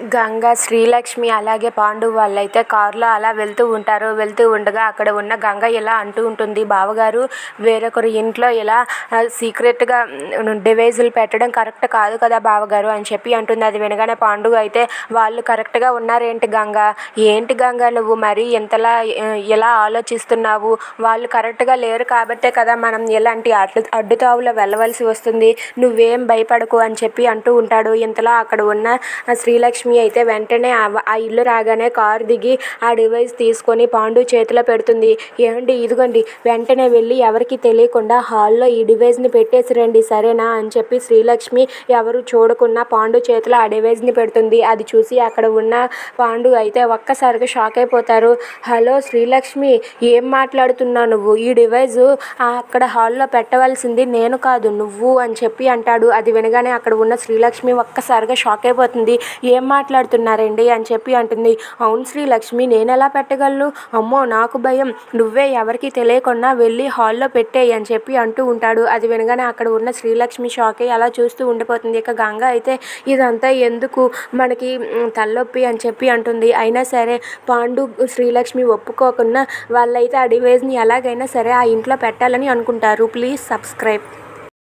గంగ శ్రీలక్ష్మి అలాగే పాండు వాళ్ళైతే కారులో అలా వెళ్తూ ఉంటారు. వెళ్తూ ఉండగా అక్కడ ఉన్న గంగ ఇలా అంటూ ఉంటుంది. బావగారు వేరొకరి ఇంట్లో ఇలా సీక్రెట్గా డివైజులు పెట్టడం కరెక్ట్ కాదు కదా బావగారు అని చెప్పి అంటుంది. అది వినగానే పాండు అయితే వాళ్ళు కరెక్ట్గా ఉన్నారేంటి గంగ? ఏంటి గంగ నువ్వు మరి? ఇంతలా ఎలా ఆలోచిస్తున్నావు? వాళ్ళు కరెక్ట్గా లేరు కాబట్టే కదా మనం ఇలాంటి అడ్డు అడ్డుతావులో వెళ్ళవలసి వస్తుంది. నువ్వేం భయపడకు అని చెప్పి అంటూ ఉంటాడు. ఇంతలో అక్కడ ఉన్న శ్రీలక్ష్మి అయితే వెంటనే ఆ ఇల్లు రాగానే కారు దిగి ఆ డివైస్ తీసుకొని పాండు చేతిలో పెడుతుంది. ఏమండి ఇదిగోండి. వెంటనే వెళ్ళి ఎవరికి తెలియకుండా హాల్లో ఈ డివైస్ని పెట్టేసిరండి సరేనా? అని చెప్పి శ్రీలక్ష్మి ఎవరు చూడకుండా పాండు చేతిలో ఆ డివైస్ని పెడుతుంది. అది చూసి అక్కడ ఉన్న పాండు అయితే ఒక్కసారిగా షాక్ అయిపోతారు. హలో శ్రీలక్ష్మి ఏం మాట్లాడుతున్నావు నువ్వు? ఈ డివైస్ అక్కడ హాల్లో పెట్టవలసింది నేను కాదు నువ్వు అని చెప్పి అంటాడు. అది వినగానే అక్కడ ఉన్న శ్రీలక్ష్మి ఒక్కసారిగా షాక్ అయిపోతుంది. ఏం మాట్లాడుతున్నారండి అని చెప్పి అంటుంది. అవును శ్రీలక్ష్మి నేను ఎలా పెట్టగలను? అమ్మో నాకు భయం. నువ్వే ఎవరికి తెలియకుండా వెళ్ళి హాల్లో పెట్టేయి అని చెప్పి అంటూ ఉంటాడు. అది వినగానే అక్కడ ఉన్న శ్రీలక్ష్మి షాక్ అయ్యి అలా చూస్తూ ఉండిపోతుంది. ఇక గంగ అయితే ఇదంతా ఎందుకు? మనకి తలనొప్పి అని చెప్పి అంటుంది. అయినా సరే పాండు శ్రీలక్ష్మి ఒప్పుకోకుండా వాళ్ళైతే ఆ ఎలాగైనా సరే ఆ ఇంట్లో పెట్టాలని అనుకుంటారు. Please subscribe.